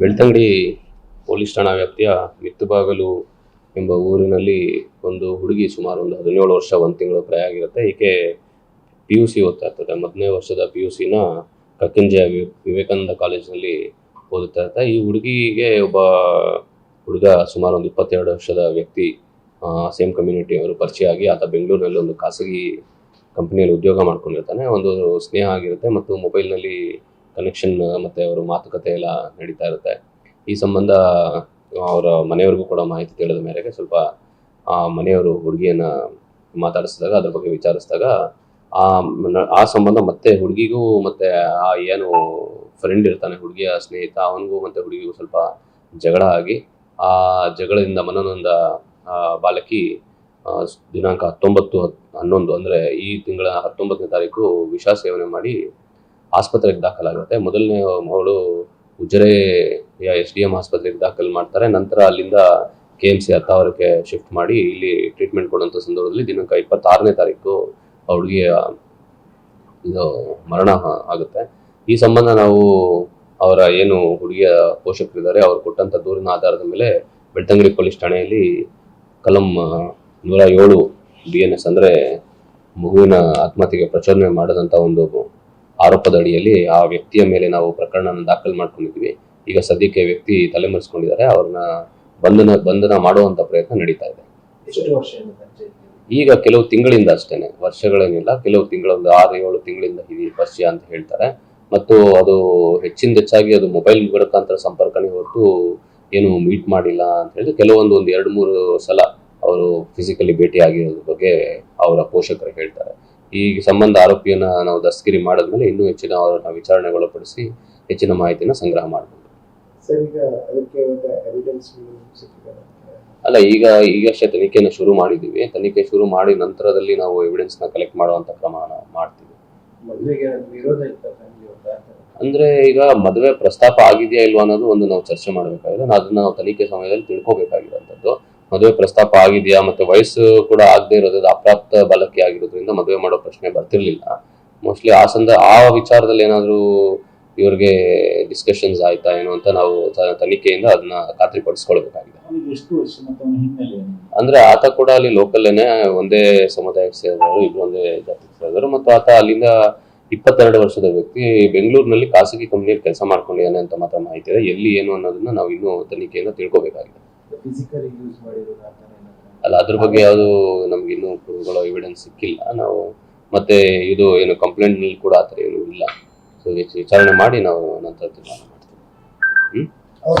Belthangady police ಠಾಣಾ ವ್ಯಾಪ್ತಿಯ ಮಿತ್ತುಬಾಗಲು ಎಂಬ ಊರಿನಲ್ಲಿ ಒಂದು ಹುಡುಗಿ ಸುಮಾರು ಒಂದು ಹದಿನೇಳು ವರ್ಷ, ಒಂದು ತಿಂಗಳು ಪ್ರಾಯ ಆಗಿರುತ್ತೆ. ಈಕೆ ಪಿ ಯು ಸಿ ಓದ್ತಾ ಇರ್ತದೆ. ಮೊದಲನೇ ವರ್ಷದ ಪಿ ಯು ಸಿನ ಕಕ್ಕಿಂಜಯ ವಿವೇಕಾನಂದ ಕಾಲೇಜಿನಲ್ಲಿ ಓದುತ್ತಾ ಇರ್ತಾ ಈ ಹುಡುಗಿಗೆ ಒಬ್ಬ ಹುಡುಗ ಸುಮಾರು ಒಂದು ಇಪ್ಪತ್ತೆರಡು ವರ್ಷದ ವ್ಯಕ್ತಿ ಸೇಮ್ ಕಮ್ಯುನಿಟಿ ಅವರು ಪರಿಚಯ ಆಗಿ ಆತ ಬೆಂಗಳೂರಿನಲ್ಲಿ ಒಂದು ಖಾಸಗಿ ಕಂಪ್ನಿಯಲ್ಲಿ ಉದ್ಯೋಗ ಮಾಡ್ಕೊಂಡಿರ್ತಾನೆ. ಒಂದು ಸ್ನೇಹ ಆಗಿರುತ್ತೆ ಮತ್ತು ಮೊಬೈಲ್ನಲ್ಲಿ ಕನೆಕ್ಷನ್ ಮತ್ತು ಅವರ ಮಾತುಕತೆ ಎಲ್ಲ ನಡೀತಾ ಇರುತ್ತೆ. ಈ ಸಂಬಂಧ ಅವರ ಮನೆಯವ್ರಿಗೂ ಕೂಡ ಮಾಹಿತಿ ತಿಳಿದ ಮೇರೆಗೆ ಸ್ವಲ್ಪ, ಆ, ಮನೆಯವರು ಹುಡುಗಿಯನ್ನ ಮಾತಾಡಿಸಿದಾಗ, ಅದ್ರ ಬಗ್ಗೆ ವಿಚಾರಿಸಿದಾಗ, ಆ ಆ ಸಂಬಂಧ ಮತ್ತೆ ಹುಡುಗಿಗೂ ಮತ್ತೆ ಆ ಏನು ಫ್ರೆಂಡ್ ಇರ್ತಾನೆ, ಹುಡುಗಿಯ ಸ್ನೇಹಿತ, ಅವನಿಗೂ ಮತ್ತೆ ಹುಡುಗಿಗೂ ಸ್ವಲ್ಪ ಜಗಳ ಆಗಿ, ಆ ಜಗಳದಿಂದ ಮನನೊಂದ ಬಾಲಕಿ ದಿನಾಂಕ ಹತ್ತೊಂಬತ್ತು ಹತ್ತು ಹನ್ನೊಂದು, ಅಂದರೆ ಈ ತಿಂಗಳ ಹತ್ತೊಂಬತ್ತನೇ ತಾರೀಕು ವಿಷ ಸೇವನೆ ಮಾಡಿ ಆಸ್ಪತ್ರೆಗೆ ದಾಖಲಾಗುತ್ತೆ. ಮೊದಲನೇ ಮಗಳು ಉಜರೆ ಎಸ್ ಡಿ ಎಂ ಆಸ್ಪತ್ರೆಗೆ ದಾಖಲು ಮಾಡ್ತಾರೆ. ನಂತರ ಅಲ್ಲಿಂದ ಕೆ ಎಂ ಸಿ ಹತ್ತಾವರಕ್ಕೆ ಶಿಫ್ಟ್ ಮಾಡಿ ಇಲ್ಲಿ ಟ್ರೀಟ್ಮೆಂಟ್ ಕೊಡುವಂಥ ಸಂದರ್ಭದಲ್ಲಿ ದಿನಾಂಕ ಇಪ್ಪತ್ತಾರನೇ ತಾರೀಕು ಹುಡುಗಿಯ ಇದು ಮರಣ ಆಗುತ್ತೆ. ಈ ಸಂಬಂಧ ನಾವು ಅವರ ಏನು ಹುಡುಗಿಯ ಪೋಷಕರಿದ್ದಾರೆ, ಅವರು ಕೊಟ್ಟಂಥ ದೂರಿನ ಆಧಾರದ ಮೇಲೆ ಬೆಳ್ತಂಗಡಿ ಪೊಲೀಸ್ ಠಾಣೆಯಲ್ಲಿ ಕಲಂ ನೂರ ಏಳು ಬಿ ಎನ್ ಎಸ್ ಅಂದರೆ ಮಗುವಿನ ಆತ್ಮಹತ್ಯೆಗೆ ಪ್ರಚೋದನೆ ಮಾಡಿದಂಥ ಒಂದು ಆರೋಪದ ಅಡಿಯಲ್ಲಿ ಆ ವ್ಯಕ್ತಿಯ ಮೇಲೆ ನಾವು ಪ್ರಕರಣನ ದಾಖಲು ಮಾಡ್ಕೊಂಡಿದ್ವಿ ಈಗ ಸದ್ಯಕ್ಕೆ ವ್ಯಕ್ತಿ ತಲೆಮರೆಸ್ಕೊಂಡಿದ್ದಾರೆ. ಅವ್ರನ್ನ ಬಂಧನ ಬಂಧನ ಮಾಡುವಂತ ಪ್ರಯತ್ನ ನಡೀತಾ ಇದೆ. ಈಗ ಕೆಲವು ತಿಂಗಳಿಂದ ಅಷ್ಟೇನೆ. ವರ್ಷಗಳೇನಿಲ್ಲ. ಕೆಲವು ತಿಂಗಳ ಒಂದು ಆರು ಏಳು ತಿಂಗಳಿಂದ ಈ ಪರಿಚಯ ಅಂತ ಹೇಳ್ತಾರೆ. ಮತ್ತು ಅದು ಹೆಚ್ಚಿನ ಹೆಚ್ಚಾಗಿ ಅದು ಮೊಬೈಲ್ ಮುಖಾಂತರ ಸಂಪರ್ಕನೇ ಹೊರತು ಏನು ಮೀಟ್ ಮಾಡಿಲ್ಲ ಅಂತ ಹೇಳಿದ್ರೆ ಕೆಲವೊಂದು ಒಂದು ಎರಡು ಮೂರು ಸಲ ಅವರು ಫಿಸಿಕಲಿ ಭೇಟಿ ಆಗಿರೋದ್ರ ಬಗ್ಗೆ ಅವರ ಪೋಷಕರು ಹೇಳ್ತಾರೆ. ಈ ಸಂಬಂಧ ಆರೋಪಿಯನ್ನ ನಾವು ದಸ್ತಗಿರಿ ಮಾಡಿದ್ಮೇಲೆ ಇನ್ನೂ ಹೆಚ್ಚಿನ ಅವರನ್ನ ವಿಚಾರಣೆಗೊಳಪಡಿಸಿ ಹೆಚ್ಚಿನ ಮಾಹಿತಿನ ಸಂಗ್ರಹ ಮಾಡಬಹುದು ಅಲ್ಲ ಈಗ ಈಗಷ್ಟೇ ತನಿಖೆನ ಶುರು ಮಾಡಿದ್ದೀವಿ. ತನಿಖೆ ಶುರು ಮಾಡಿ ನಂತರದಲ್ಲಿ ನಾವು ಎವಿಡೆನ್ಸ್ನ ಕಲೆಕ್ಟ್ ಮಾಡುವಂತ ಪ್ರಮಾಣ ಮಾಡ್ತೀವಿ. ಅಂದ್ರೆ ಈಗ ಮದುವೆ ಪ್ರಸ್ತಾಪ ಆಗಿದೆಯಾ ಇಲ್ವಾ ಅನ್ನೋದು ಒಂದು ನಾವು ಚರ್ಚೆ ಮಾಡಬೇಕಾಗಿದೆ. ಅದನ್ನ ನಾವು ತನಿಖೆ ಸಮಯದಲ್ಲಿ ತಿಳ್ಕೊಬೇಕಾಗಿರೋಂಥದ್ದು ಮದುವೆ ಪ್ರಸ್ತಾಪ ಆಗಿದೆಯಾ ಮತ್ತೆ ವಯಸ್ಸು ಕೂಡ ಆಗದೆ ಇರೋದ್ರ ಅಪ್ರಾಪ್ತ ಬಾಲಕಿ ಆಗಿರೋದ್ರಿಂದ ಮದುವೆ ಮಾಡೋ ಪ್ರಶ್ನೆ ಬರ್ತಿರ್ಲಿಲ್ಲ. ಮೋಸ್ಟ್ಲಿ ಆ ಸಂದ ಆ ವಿಚಾರದಲ್ಲಿ ಏನಾದರೂ ಇವ್ರಿಗೆ ಡಿಸ್ಕಷನ್ಸ್ ಆಯ್ತಾ ಏನೋ ಅಂತ ನಾವು ತನಿಖೆಯಿಂದ ಅದನ್ನ ಖಾತ್ರಿಪಡಿಸ್ಕೊಳ್ಬೇಕಾಗಿದೆ? ಅಂದ್ರೆ ಆತ ಕೂಡ ಅಲ್ಲಿ ಲೋಕಲ್ಲೇನೆ ಒಂದೇ ಸಮುದಾಯಕ್ಕೆ ಸೇರಿದವರು ಇಬ್ರು ಒಂದೇ ಜಾತಿಗೆ ಸೇರಿದವರು ಮತ್ತು ಆತ ಅಲ್ಲಿಂದ ಇಪ್ಪತ್ತೆರಡು ವರ್ಷದ ವ್ಯಕ್ತಿ ಬೆಂಗಳೂರಿನಲ್ಲಿ ಖಾಸಗಿ ಕಂಪ್ನಿಯಲ್ಲಿ ಕೆಲಸ ಮಾಡ್ಕೊಂಡಿದ್ದಾನೆ ಅಂತ ಮಾತ್ರ ಮಾಹಿತಿ ಇದೆ. ಎಲ್ಲಿ ಏನು ಅನ್ನೋದನ್ನ ನಾವು ಇನ್ನೂ ತನಿಖೆಯಿಂದ ತಿಳ್ಕೊಬೇಕಾಗಿದೆ. ಅಲ್ಲ, ಅದ್ರ ಬಗ್ಗೆ ಯಾವುದು ನಮ್ಗೆ ಇನ್ನೂ ಪ್ರೂಫ್ಗಳು ಎವಿಡೆನ್ಸ್ ಸಿಕ್ಕಿಲ್ಲ. ನಾವು ಮತ್ತೆ ಇದು ಏನು ಕಂಪ್ಲೇಂಟ್ನಲ್ಲಿ ಕೂಡ ಆತರ ಏನು ಇಲ್ಲ. ಸೊ ವಿಚಾರಣೆ ಮಾಡಿ ನಾವು ನಂತರ ತೀರ್ಮಾನ ಮಾಡ್ತೀವಿ. ಅವ್ರ